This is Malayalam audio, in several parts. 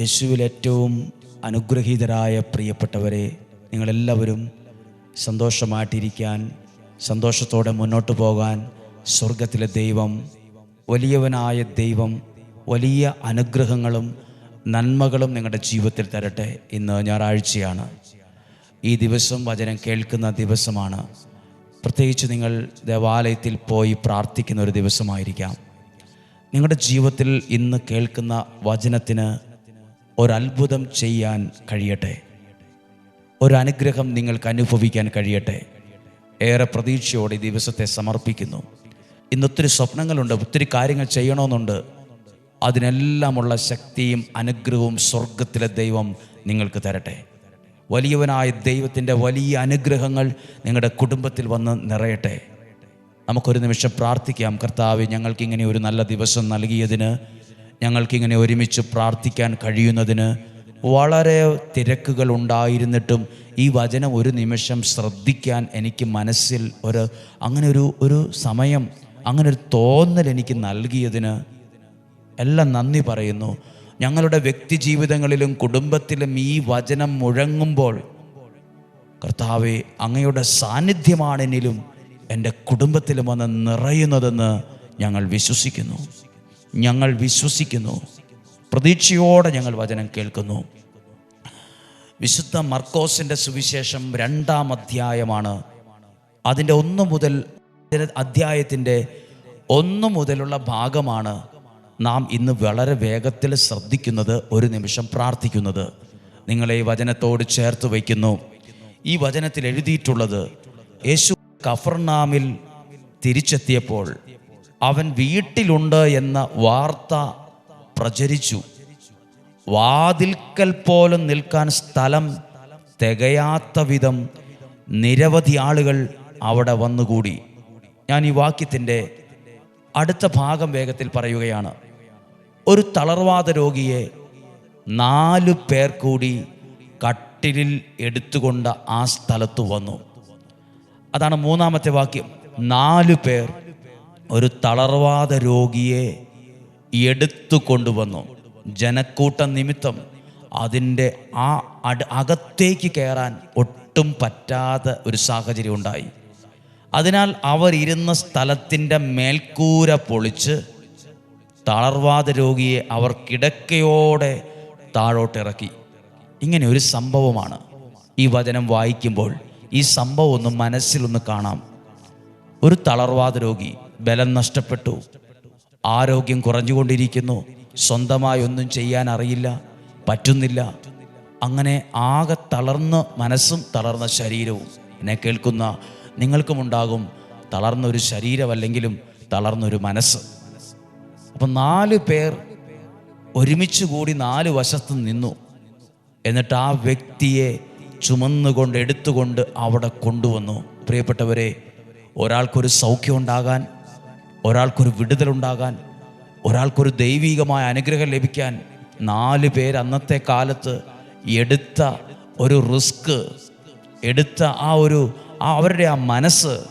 യേശുവിൽ ഏറ്റവും അനുഗ്രഹീതരായ പ്രിയപ്പെട്ടവരെ നിങ്ങളെല്ലാവരും സന്തോഷമായിട്ടിരിക്കാൻ സന്തോഷത്തോടെ മുന്നോട്ട് പോകാൻ സ്വർഗത്തിലെ ദൈവം വലിയവനായ ദൈവം വലിയ അനുഗ്രഹങ്ങളും നന്മകളും നിങ്ങളുടെ ജീവിതത്തിൽ തരട്ടെ ഇന്ന് ഞായറാഴ്ചയാണ്. ഈ ദിവസം വചനം കേൾക്കുന്ന ദിവസമാണ്. പ്രത്യേകിച്ച് നിങ്ങൾ ദേവാലയത്തിൽ പോയി പ്രാർത്ഥിക്കുന്ന ഒരു ദിവസമായിരിക്കാം. നിങ്ങളുടെ ജീവിതത്തിൽ ഇന്ന് കേൾക്കുന്ന വചനത്തിന് ഒരത്ഭുതം ചെയ്യാൻ കഴിയട്ടെ. ഒരനുഗ്രഹം നിങ്ങൾക്ക് അനുഭവിക്കാൻ കഴിയട്ടെ. ഏറെ പ്രതീക്ഷയോടെ ഈ ദിവസത്തെ സമർപ്പിക്കുന്നു. ഇന്ന് ഒത്തിരി സ്വപ്നങ്ങളുണ്ട് ഒത്തിരി കാര്യങ്ങൾ ചെയ്യണമെന്നുണ്ട്. അതിനെല്ലാമുള്ള ശക്തിയും അനുഗ്രഹവും സ്വർഗത്തിലെ ദൈവം നിങ്ങൾക്ക് തരട്ടെ. വലിയവനായ ദൈവത്തിന്റെ വലിയ അനുഗ്രഹങ്ങൾ നിങ്ങളുടെ കുടുംബത്തിൽ വന്ന് നിറയട്ടെ. നമുക്കൊരു നിമിഷം പ്രാർത്ഥിക്കാം. കർത്താവ് ഞങ്ങൾക്കിങ്ങനെ ഒരു നല്ല ദിവസം നൽകിയതിന് ഞങ്ങൾക്കിങ്ങനെ ഒരുമിച്ച് പ്രാർത്ഥിക്കാൻ കഴിയുന്നതിന് വളരെ തിരക്കുകൾ ഉണ്ടായിരുന്നിട്ടും ഈ വചനം ഒരു നിമിഷം ശ്രദ്ധിക്കാൻ എനിക്ക് മനസ്സിൽ ഒരു അങ്ങനെ ഒരു ഒരു സമയം അങ്ങനെ ഒരു തോന്നൽ എനിക്ക് നൽകിയതിന് എല്ലാം നന്ദി പറയുന്നു. ഞങ്ങളുടെ വ്യക്തി ജീവിതങ്ങളിലും കുടുംബത്തിലും ഈ വചനം മുഴങ്ങുമ്പോൾ കർത്താവെ അങ്ങയുടെ സാന്നിധ്യമാണെങ്കിലും എന്റെ കുടുംബത്തിലും വന്ന് നിറയുന്നതെന്ന് ഞങ്ങൾ വിശ്വസിക്കുന്നു. ഞങ്ങൾ വിശ്വസിക്കുന്നു. പ്രതീക്ഷയോടെ ഞങ്ങൾ വചനം കേൾക്കുന്നു. വിശുദ്ധ മർക്കോസിന്റെ സുവിശേഷം രണ്ടാം അധ്യായമാണ്. അതിന്റെ ഒന്ന് മുതൽ അധ്യായത്തിന്റെ ഒന്ന് മുതലുള്ള ഭാഗമാണ് നാം ഇന്ന് വളരെ വേഗത്തിൽ ശ്രദ്ധിക്കുന്നത് ഒരു നിമിഷം പ്രാർത്ഥിക്കുന്നത്. നിങ്ങളെ ഈ വചനത്തോട് ചേർത്ത് വയ്ക്കുന്നു. ഈ വചനത്തിൽ എഴുതിയിട്ടുള്ളത് യേശു കഫർനാമിൽ തിരിച്ചെത്തിയപ്പോൾ അവൻ വീട്ടിലുണ്ട് എന്ന വാർത്ത പ്രചരിച്ചു. വാതിൽക്കൽ പോലും നിൽക്കാൻ സ്ഥലം തികയാത്ത വിധം നിരവധി ആളുകൾ അവിടെ വന്നുകൂടി. ഞാൻ ഈ വാക്യത്തിന്റെ അടുത്ത ഭാഗം വേഗത്തിൽ പറയുകയാണ്. ഒരു തളർവാദ രോഗിയെ നാലു പേർ കൂടി കട്ടിലിൽ എടുത്തുകൊണ്ട് ആ സ്ഥലത്ത് വന്നു. അതാണ് മൂന്നാമത്തെ വാക്യം. നാലു പേർ ഒരു തളർവാദ രോഗിയെ എടുത്തു കൊണ്ടുവന്നു ജനക്കൂട്ട നിമിത്തം അതിന്റെ ആ അട് അകത്തേക്ക് കയറാൻ ഒട്ടും പറ്റാത്ത ഒരു സാഹചര്യം ഉണ്ടായി. അതിനാൽ അവർ ഇരുന്ന സ്ഥലത്തിന്റെ മേൽക്കൂര പൊളിച്ച് തളർവാദ രോഗിയെ അവർ കിടക്കയോടെ താഴോട്ടിറക്കി. ഇങ്ങനെ ഒരു സംഭവമാണ് ഈ വചനം വായിക്കുമ്പോൾ ഈ സംഭവം ഒന്ന് മനസ്സിലൊന്ന് കാണാം. ഒരു തളർവാദ രോഗി ബലം നഷ്ടപ്പെട്ടു. ആരോഗ്യം കുറഞ്ഞുകൊണ്ടിരിക്കുന്നു. സ്വന്തമായി ഒന്നും ചെയ്യാൻ അറിയില്ല. പറ്റുന്നില്ല. അങ്ങനെ ആകെ തളർന്ന് മനസ്സും തളർന്ന ശരീരവും. എന്നെ കേൾക്കുന്ന നിങ്ങൾക്കുമുണ്ടാകും തളർന്നൊരു ശരീരമല്ലെങ്കിലും തളർന്നൊരു മനസ്സ്. അപ്പം നാല് പേർ ഒരുമിച്ച് കൂടി നാല് വശത്ത് നിന്നു. എന്നിട്ട് ആ വ്യക്തിയെ ചുമന്നുകൊണ്ട് എടുത്തുകൊണ്ട് അവിടെ കൊണ്ടുവന്നു. പ്രിയപ്പെട്ടവരെ ഒരാൾക്കൊരു സൗഖ്യം ഉണ്ടാകാൻ ഒരാൾക്കൊരു വിടുതലുണ്ടാകാൻ ഒരാൾക്കൊരു ദൈവീകമായ അനുഗ്രഹം ലഭിക്കാൻ നാല് പേര് അന്നത്തെ കാലത്ത് എടുത്ത ഒരു റിസ്ക് എടുത്ത ആ ഒരു ആ അവരുടെ ആ മനസ്സ്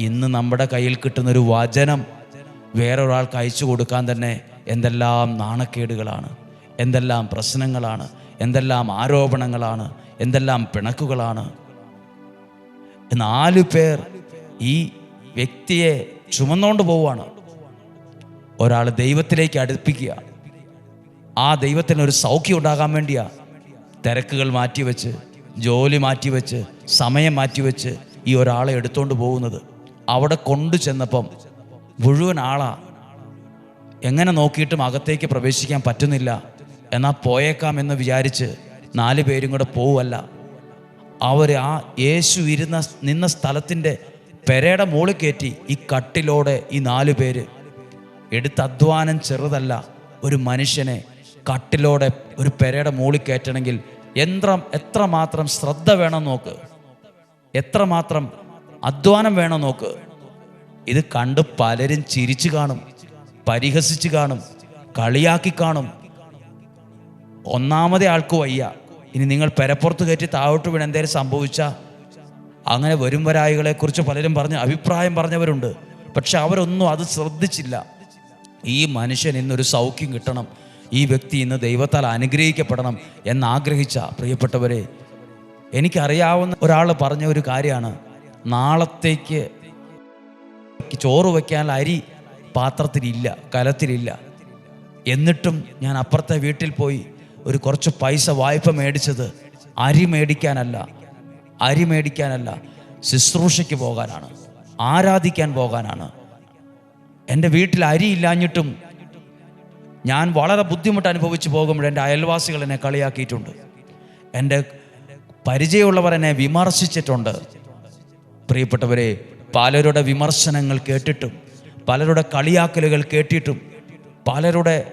ഇന്ന് നമ്മുടെ കയ്യിൽ കിട്ടുന്ന ഒരു വചനം വേറൊരാൾക്ക് അയച്ചു കൊടുക്കാൻ തന്നെ എന്തെല്ലാം നാണക്കേടുകളാണ് എന്തെല്ലാം പ്രശ്നങ്ങളാണ് എന്തെല്ലാം ആരോപണങ്ങളാണ് എന്തെല്ലാം പിണക്കുകളാണ്. നാലു പേർ ഈ വ്യക്തിയെ ചുമന്നുകൊണ്ട് പോവുകയാണ്. ഒരാൾ ദൈവത്തിലേക്ക് അടുപ്പിക്കുക. ആ ദൈവത്തിന് ഒരു സൗഖ്യം ഉണ്ടാകാൻ വേണ്ടിയാ തിരക്കുകൾ മാറ്റിവെച്ച് ജോലി മാറ്റിവെച്ച് സമയം മാറ്റിവെച്ച് ഈ ഒരാളെ എടുത്തുകൊണ്ട് പോകുന്നത്. അവിടെ കൊണ്ടു ചെന്നപ്പം മുഴുവൻ ആളാ. എങ്ങനെ നോക്കിയിട്ടും അകത്തേക്ക് പ്രവേശിക്കാൻ പറ്റുന്നില്ല. എന്നാൽ പോയേക്കാം എന്ന് വിചാരിച്ച് നാല് പേരും കൂടെ പോവല്ല അവർ ആ യേശു ഇരുന്ന നിന്ന സ്ഥലത്തിന്റെ പെരയുടെ മുകളിൽ കയറ്റി ഈ കട്ടിലോടെ ഈ നാല് പേര്. എടുത്ത അധ്വാനം ചെറുതല്ല ഒരു മനുഷ്യനെ കട്ടിലോടെ ഒരു പെരയുടെ മുകളിൽ കയറ്റണമെങ്കിൽ യന്ത്രം എത്രമാത്രം ശ്രദ്ധ വേണം നോക്ക്. എത്രമാത്രം അധ്വാനം വേണം നോക്ക്. ഇത് കണ്ട് പലരും ചിരിച്ചു കാണും പരിഹസിച്ചു കാണും കളിയാക്കി കാണും. ഒന്നാമതേ ആൾക്ക് വയ്യ. ഇനി നിങ്ങൾ പെരപ്പുറത്ത് കയറ്റി താഴോട്ട് വീണ് എന്തേലും സംഭവിച്ചാൽ അങ്ങനെ വരും വരായികളെക്കുറിച്ച് പലരും പറഞ്ഞ് അഭിപ്രായം പറഞ്ഞവരുണ്ട്. പക്ഷെ അവരൊന്നും അത് ശ്രദ്ധിച്ചില്ല. ഈ മനുഷ്യൻ ഇന്നൊരു സൗഖ്യം കിട്ടണം. ഈ വ്യക്തി ഇന്ന് ദൈവത്താൽ അനുഗ്രഹിക്കപ്പെടണം എന്നാഗ്രഹിച്ച പ്രിയപ്പെട്ടവരെ എനിക്കറിയാവുന്ന ഒരാൾ പറഞ്ഞ ഒരു കാര്യമാണ്. നാളത്തേക്ക് ചോറ് വയ്ക്കാൻ അരി പാത്രത്തിലില്ല കലത്തിലില്ല. എന്നിട്ടും ഞാൻ അപ്പുറത്തെ വീട്ടിൽ പോയി ഒരു കുറച്ച് പൈസ വായ്പ മേടിച്ചത് അരി മേടിക്കാനല്ല. അരി മേടിക്കാനല്ല ശുശ്രൂഷയ്ക്ക് പോകാനാണ് ആരാധിക്കാൻ പോകാനാണ്. എന്റെ വീട്ടിൽ അരി ഇല്ലാഞ്ഞിട്ടും ഞാൻ വളരെ ബുദ്ധിമുട്ട് അനുഭവിച്ച് പോകുമ്പോൾ എന്റെ അയൽവാസികൾ എന്നെ കളിയാക്കിയിട്ടുണ്ട്. എന്റെ പരിചയമുള്ളവർ എന്നെ വിമർശിച്ചിട്ടുണ്ട്. പ്രിയപ്പെട്ടവരെ പലരുടെ വിമർശനങ്ങൾ കേട്ടിട്ടും പലരുടെ കളിയാക്കലുകൾ കേട്ടിട്ടും പലരുടെ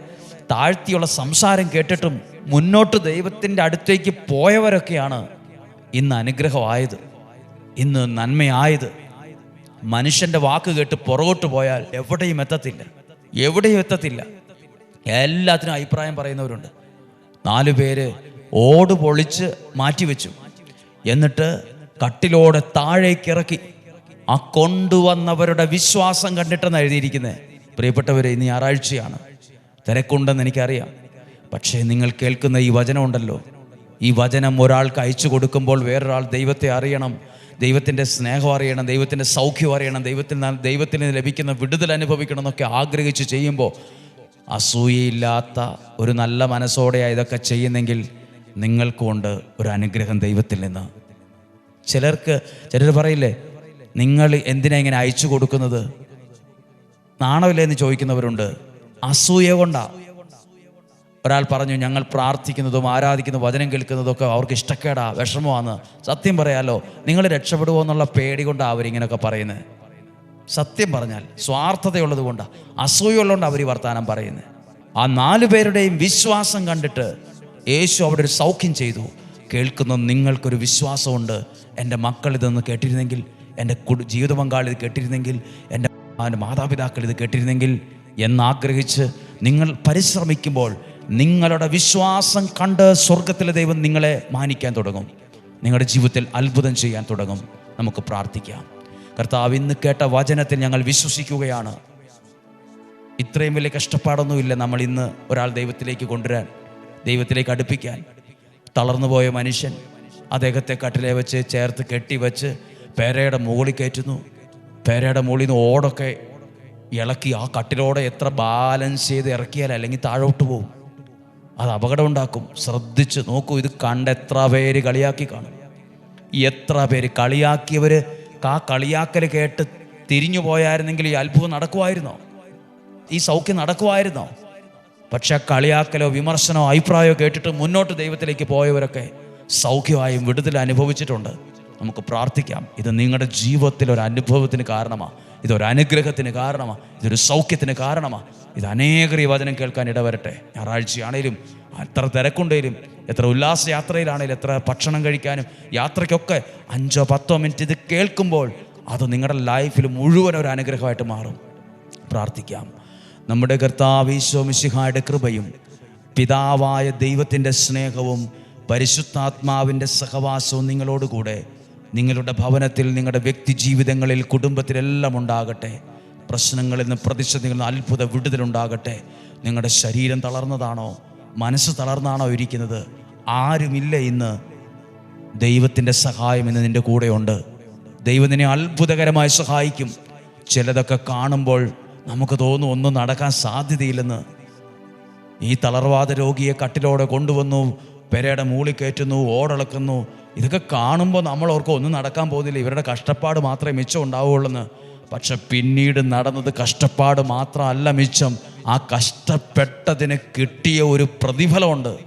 താഴ്ത്തിയുള്ള സംസാരം കേട്ടിട്ടും മുന്നോട്ട് ദൈവത്തിന്റെ അടുത്തേക്ക് പോയവരൊക്കെയാണ് ഇന്ന് അനുഗ്രഹമായത് ഇന്ന് നന്മയായത്. മനുഷ്യന്റെ വാക്ക് കേട്ട് പുറകോട്ട് പോയാൽ എവിടെയും എത്തത്തില്ല എവിടെയും എത്തത്തില്ല. എല്ലാത്തിനും അഭിപ്രായം പറയുന്നവരുണ്ട്. നാലു പേര് ഓട് പൊളിച്ച് മാറ്റിവെച്ചു. എന്നിട്ട് കട്ടിലോടെ താഴേക്ക് ഇറക്കി. ആ കൊണ്ടുവന്നവരുടെ വിശ്വാസം കണ്ടിട്ടെന്ന് എഴുതിയിരിക്കുന്നത് പ്രിയപ്പെട്ടവരെ ഇന്ന് ഞായറാഴ്ചയാണ്. തിരക്കുണ്ടെന്ന് എനിക്കറിയാം. പക്ഷേ നിങ്ങൾ കേൾക്കുന്ന ഈ വചനമുണ്ടല്ലോ ഈ വചനം ഒരാൾക്ക് അയച്ചു കൊടുക്കുമ്പോൾ വേറൊരാൾ ദൈവത്തെ അറിയണം ദൈവത്തിന്റെ സ്നേഹം അറിയണം ദൈവത്തിന്റെ സൗഖ്യം അറിയണം ദൈവത്തിൽ ദൈവത്തിൽ നിന്ന് ലഭിക്കുന്ന വിടുതൽ അനുഭവിക്കണം എന്നൊക്കെ ആഗ്രഹിച്ച് ചെയ്യുമ്പോൾ അസൂയയില്ലാത്ത ഒരു നല്ല മനസ്സോടെയാണ് ഇതൊക്കെ ചെയ്യുന്നെങ്കിൽ നിങ്ങൾക്കുണ്ട് ഒരു അനുഗ്രഹം ദൈവത്തിൽ നിന്ന്. ചിലർക്ക് ചിലർ പറയില്ലേ നിങ്ങൾ എന്തിനാ ഇങ്ങനെ അയച്ചു കൊടുക്കുന്നത്? നാണമില്ലേ എന്ന് ചോദിക്കുന്നവരുണ്ട്. അസൂയ കൊണ്ടാ. ഒരാൾ പറഞ്ഞു ഞങ്ങൾ പ്രാർത്ഥിക്കുന്നതും ആരാധിക്കുന്ന വചനം കേൾക്കുന്നതൊക്കെ അവർക്ക് ഇഷ്ടക്കേടാ വിഷമമാണ് സത്യം പറയാലോ നിങ്ങൾ രക്ഷപ്പെടുമോ എന്നുള്ള പേടി കൊണ്ടാണ് അവരിങ്ങനെയൊക്കെ പറയുന്നത് സത്യം പറഞ്ഞാൽ സ്വാർത്ഥതയുള്ളത് കൊണ്ടാണ് അസൂയുള്ളതുകൊണ്ട് അവർ വർത്തമാനം പറയുന്നത് ആ നാലു പേരുടെയും വിശ്വാസം കണ്ടിട്ട് യേശു അവിടെ ഒരു സൗഖ്യം ചെയ്തു. കേൾക്കുന്ന നിങ്ങൾക്കൊരു വിശ്വാസമുണ്ട്. എന്റെ മക്കൾ ഇതൊന്ന് കേട്ടിരുന്നെങ്കിൽ എന്റെ കുടു ജീവിത പങ്കാളി ഇത് കേട്ടിരുന്നെങ്കിൽ എന്റെ മാതാപിതാക്കൾ ഇത് കേട്ടിരുന്നെങ്കിൽ എന്നാഗ്രഹിച്ച് നിങ്ങൾ പരിശ്രമിക്കുമ്പോൾ നിങ്ങളുടെ വിശ്വാസം കണ്ട് സ്വർഗത്തിലെ ദൈവം നിങ്ങളെ മാനിക്കാൻ തുടങ്ങും. നിങ്ങളുടെ ജീവിതത്തിൽ അത്ഭുതം ചെയ്യാൻ തുടങ്ങും. നമുക്ക് പ്രാർത്ഥിക്കാം. കർത്താവ് ഇന്ന് കേട്ട വചനത്തിൽ ഞങ്ങൾ വിശ്വസിക്കുകയാണ്. ഇത്രയും വലിയ കഷ്ടപ്പാടൊന്നുമില്ല നമ്മൾ ഇന്ന് ഒരാൾ ദൈവത്തിലേക്ക് കൊണ്ടുവരാൻ ദൈവത്തിലേക്ക് അടുപ്പിക്കാൻ. തളർന്നു പോയ മനുഷ്യൻ അദ്ദേഹത്തെ കട്ടിലെ വെച്ച് ചേർത്ത് കെട്ടിവെച്ച് പേരയുടെ മുകളിൽ കയറ്റുന്നു. പേരയുടെ മുകളിൽ നിന്ന് ഓടൊക്കെ ഇളക്കി ആ കട്ടിലോടെ എത്ര ബാലൻസ് ചെയ്ത് ഇറക്കിയാൽ അല്ലെങ്കിൽ താഴോട്ട് പോകും. അത് അപകടം ഉണ്ടാക്കും ശ്രദ്ധിച്ച് നോക്കൂ ഇത് കണ്ട് എത്ര പേര് കളിയാക്കി കാണും. എത്ര പേര് കളിയാക്കിയവർ ആ കളിയാക്കൽ കേട്ട് തിരിഞ്ഞു പോയായിരുന്നെങ്കിൽ ഈ അത്ഭുതം നടക്കുമായിരുന്നോ? ഈ സൗഖ്യം നടക്കുമായിരുന്നോ? പക്ഷെ കളിയാക്കലോ വിമർശനമോ അഭിപ്രായമോ കേട്ടിട്ട് മുന്നോട്ട് ദൈവത്തിലേക്ക് പോയവരൊക്കെ സൗഖ്യമായും വിടുതൽ അനുഭവിച്ചിട്ടുണ്ട്. നമുക്ക് പ്രാർത്ഥിക്കാം. ഇത് നിങ്ങളുടെ ജീവിതത്തിൽ ഒരു അനുഭവത്തിന് കാരണമാണ് ഇതൊരു അനുഗ്രഹത്തിന് കാരണമാണ് ഇതൊരു സൗഖ്യത്തിന് കാരണമാണ് ഇത് അനേകർ ഈ വചനം കേൾക്കാൻ ഇടവരട്ടെ. ഞായറാഴ്ചയാണേലും എത്ര തിരക്കുണ്ടേലും എത്ര ഉല്ലാസ യാത്രയിലാണേലും എത്ര ഭക്ഷണം കഴിക്കാനും യാത്രയ്ക്കൊക്കെ അഞ്ചോ പത്തോ മിനിറ്റ് ഇത് കേൾക്കുമ്പോൾ അത് നിങ്ങളുടെ ലൈഫിൽ മുഴുവൻ ഒരു അനുഗ്രഹമായിട്ട് മാറും. പ്രാർത്ഥിക്കാം. നമ്മുടെ കർത്താവ് ഈശോ മിശിഹായുടെ കൃപയും പിതാവായ ദൈവത്തിന്റെ സ്നേഹവും പരിശുദ്ധാത്മാവിന്റെ സഹവാസവും നിങ്ങളോടുകൂടെ നിങ്ങളുടെ ഭവനത്തിൽ നിങ്ങളുടെ വ്യക്തി ജീവിതങ്ങളിൽ കുടുംബത്തിലെല്ലാം ഉണ്ടാകട്ടെ. പ്രശ്നങ്ങളിൽ നിന്ന് പ്രതിസന്ധികളിൽ നിന്ന് അത്ഭുത വിടുതലുണ്ടാകട്ടെ നിങ്ങളുടെ ശരീരം തളർന്നതാണോ? മനസ്സ് തളർന്നാണോ ഇരിക്കുന്നത്? ആരുമില്ല ഇന്ന് ദൈവത്തിന്റെ സഹായം ഇന്ന് നിന്റെ കൂടെയുണ്ട്. ദൈവം നിന്നെ അത്ഭുതകരമായി സഹായിക്കും. ചിലതൊക്കെ കാണുമ്പോൾ നമുക്ക് തോന്നും ഒന്നും നടക്കാൻ സാധ്യതയില്ലെന്ന്. ഈ തളർവാദ രോഗിയെ കട്ടിലോടെ കൊണ്ടുവന്നു. പെരയുടെ മൂളി കയറ്റുന്നു ഓടളക്കുന്നു. ഇതൊക്കെ കാണുമ്പോൾ നമ്മൾ ഓർക്കും ഒന്നും നടക്കാൻ പോകുന്നില്ല. ഇവരുടെ കഷ്ടപ്പാട് മാത്രമേ മിച്ചം ഉണ്ടാവുകയുള്ളെന്ന്. പക്ഷെ പിന്നീട് നടന്നത് കഷ്ടപ്പാട് മാത്രമല്ല മിച്ചം. ആ കഷ്ടപ്പെട്ടതിന് കിട്ടിയ ഒരു പ്രതിഫലമുണ്ട്.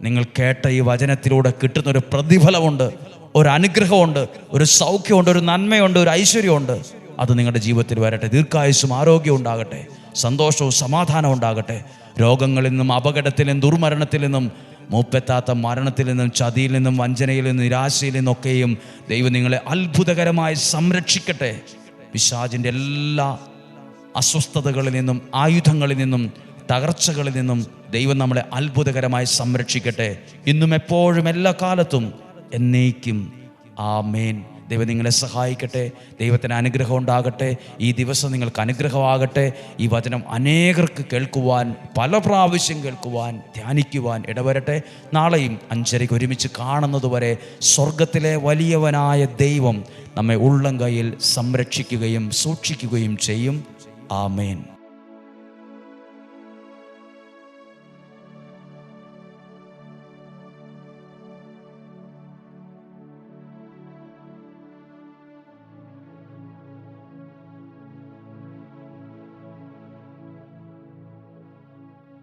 നിങ്ങൾ കേട്ട ഈ വചനത്തിലൂടെ കിട്ടുന്ന ഒരു പ്രതിഫലമുണ്ട് ഒരു അനുഗ്രഹമുണ്ട് ഒരു സൗഖ്യമുണ്ട് ഒരു നന്മയുണ്ട് ഒരു ഐശ്വര്യമുണ്ട്. അത് നിങ്ങളുടെ ജീവിതത്തിൽ വരട്ടെ. ദീർഘായുസ്സും ആരോഗ്യവും ഉണ്ടാകട്ടെ. സന്തോഷവും സമാധാനവും ഉണ്ടാകട്ടെ. രോഗങ്ങളിൽ നിന്നും അപകടത്തിൽ നിന്നും ദുർമരണത്തിൽ നിന്നും മൂപ്പെത്താത്ത മരണത്തിൽ നിന്നും ചതിയിൽ നിന്നും വഞ്ചനയിൽ നിന്നും നിരാശയിൽ നിന്നൊക്കെയും ദൈവം നിങ്ങളെ അത്ഭുതകരമായി സംരക്ഷിക്കട്ടെ. പിശാചിന്റെ എല്ലാ അസ്വസ്ഥതകളിൽ നിന്നും ആയുധങ്ങളിൽ നിന്നും തകർച്ചകളിൽ നിന്നും ദൈവം നമ്മളെ അത്ഭുതകരമായി സംരക്ഷിക്കട്ടെ. ഇന്നും എപ്പോഴും എല്ലാ കാലത്തും എന്നേക്കും. ആമേൻ. ദൈവം നിങ്ങളെ സഹായിക്കട്ടെ. ദൈവത്തിന് അനുഗ്രഹം ഉണ്ടാകട്ടെ. ഈ ദിവസം നിങ്ങൾക്ക് അനുഗ്രഹമാകട്ടെ. ഈ വചനം അനേകർക്ക് കേൾക്കുവാൻ പല പ്രാവശ്യം കേൾക്കുവാൻ ധ്യാനിക്കുവാൻ ഇടവരട്ടെ. നാളെയും അഞ്ചരയ്ക്ക് ഒരുമിച്ച് കാണുന്നതുവരെ സ്വർഗത്തിലെ വലിയവനായ ദൈവം നമ്മെ ഉള്ളം കയ്യിൽ സംരക്ഷിക്കുകയും സൂക്ഷിക്കുകയും ചെയ്യും. ആമേൻ.